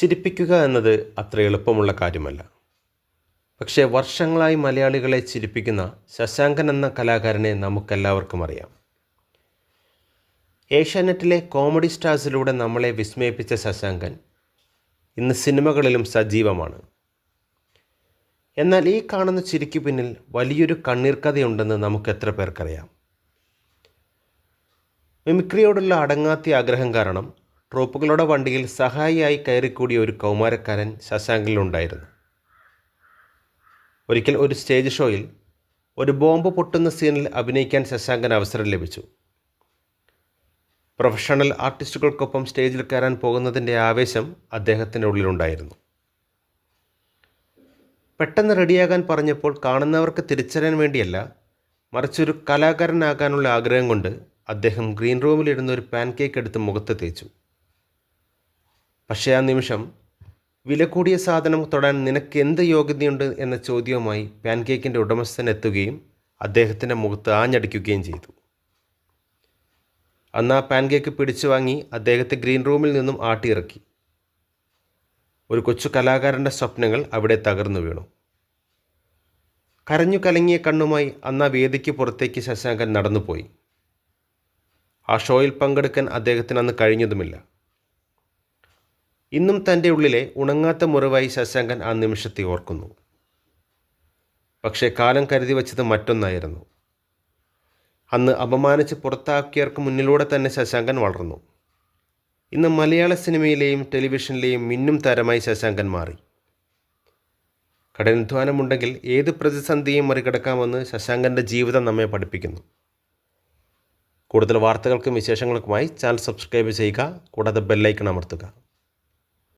ചിരിപ്പിക്കുക എന്നത് അത്ര എളുപ്പമുള്ള കാര്യമല്ല. പക്ഷേ വർഷങ്ങളായി മലയാളികളെ ചിരിപ്പിക്കുന്ന ശശാങ്കൻ എന്ന കലാകാരനെ നമുക്കെല്ലാവർക്കും അറിയാം. ഏഷ്യാനെറ്റിലെ കോമഡി സ്റ്റാർസിലൂടെ നമ്മളെ വിസ്മയിപ്പിച്ച ശശാങ്കൻ ഇന്ന് സിനിമകളിലും സജീവമാണ്. എന്നാൽ ഈ കാണുന്ന ചിരിക്ക് പിന്നിൽ വലിയൊരു കണ്ണീർ കഥയുണ്ടെന്ന് നമുക്ക് എത്ര പേർക്കറിയാം. മിമിക്രിയോടുള്ള അടങ്ങാത്ത ആഗ്രഹം കാരണം ട്രോപ്പുകളുടെ വണ്ടിയിൽ സഹായിയായി കയറിക്കൂടിയ ഒരു കൗമാരക്കാരൻ ശശാങ്കിലുണ്ടായിരുന്നു ഒരിക്കൽ ഒരു സ്റ്റേജ് ഷോയിൽ ഒരു ബോംബ് പൊട്ടുന്ന സീനിൽ അഭിനയിക്കാൻ ശശാങ്കന് അവസരം ലഭിച്ചു. പ്രൊഫഷണൽ ആർട്ടിസ്റ്റുകൾക്കൊപ്പം സ്റ്റേജിൽ കയറാൻ പോകുന്നതിന്റെ ആവേശം അദ്ദേഹത്തിന്റെ ഉള്ളിലുണ്ടായിരുന്നു. പെട്ടെന്ന് റെഡിയാകാൻ പറഞ്ഞപ്പോൾ കാണുന്നവർക്ക് തിരിച്ചറിയാൻ വേണ്ടിയല്ല മറിച്ചൊരു കലാകാരനാകാനുള്ള ആഗ്രഹം കൊണ്ട് അദ്ദേഹം ഗ്രീൻ റൂമിലിരുന്ന് ഒരു പാൻ കേക്ക് എടുത്ത് മുഖത്ത് തേച്ചു. പക്ഷേ ആ നിമിഷം വില കൂടിയ സാധനം തൊടാൻ നിനക്ക് എന്ത് യോഗ്യതയുണ്ട് എന്ന ചോദ്യവുമായി പാൻകേക്കിന്റെ ഉടമസ്ഥൻ എത്തുകയും അദ്ദേഹത്തിന്റെ മുഖത്ത് ആഞ്ഞടിക്കുകയും ചെയ്തു. അന്ന് ആ പാൻകേക്ക് പിടിച്ചു വാങ്ങി അദ്ദേഹത്തെ ഗ്രീൻ റൂമിൽ നിന്നും ആട്ടിയിറക്കി. ഒരു കൊച്ചു കലാകാരന്റെ സ്വപ്നങ്ങൾ അവിടെ തകർന്നു വീണു. കരഞ്ഞു കലങ്ങിയ കണ്ണുമായി അന്ന് ആ വേദിക്ക് പുറത്തേക്ക് ശശാങ്കൻ നടന്നുപോയി. ആ ഷോയിൽ പങ്കെടുക്കാൻ അദ്ദേഹത്തിന് അന്ന് കഴിഞ്ഞതുമില്ല. ഇന്നും തന്റെ ഉള്ളിലെ ഉണങ്ങാത്ത മുറിവായി ശശാങ്കൻ ആ നിമിഷത്തെ ഓർക്കുന്നു. പക്ഷേ കാലം കരുതി വച്ചത് മറ്റൊന്നായിരുന്നു. അന്ന് അപമാനിച്ച് പുറത്താക്കിയവർക്ക് മുന്നിലൂടെ തന്നെ ശശാങ്കൻ വളർന്നു. ഇന്ന് മലയാള സിനിമയിലെയും ടെലിവിഷനിലെയും മിന്നും താരമായി ശശാങ്കൻ മാറി. കഠിനാധ്വാനമുണ്ടെങ്കിൽ ഏത് പ്രതിസന്ധിയും മറികടക്കാമെന്ന് ശശാങ്കന്റെ ജീവിതം നമ്മെ പഠിപ്പിക്കുന്നു. കൂടുതൽ വാർത്തകൾക്കും വിശേഷങ്ങൾക്കുമായി ചാനൽ സബ്സ്ക്രൈബ് ചെയ്യുക കൂടാതെ ബെല്ലൈക്കൺ അമർത്തുക.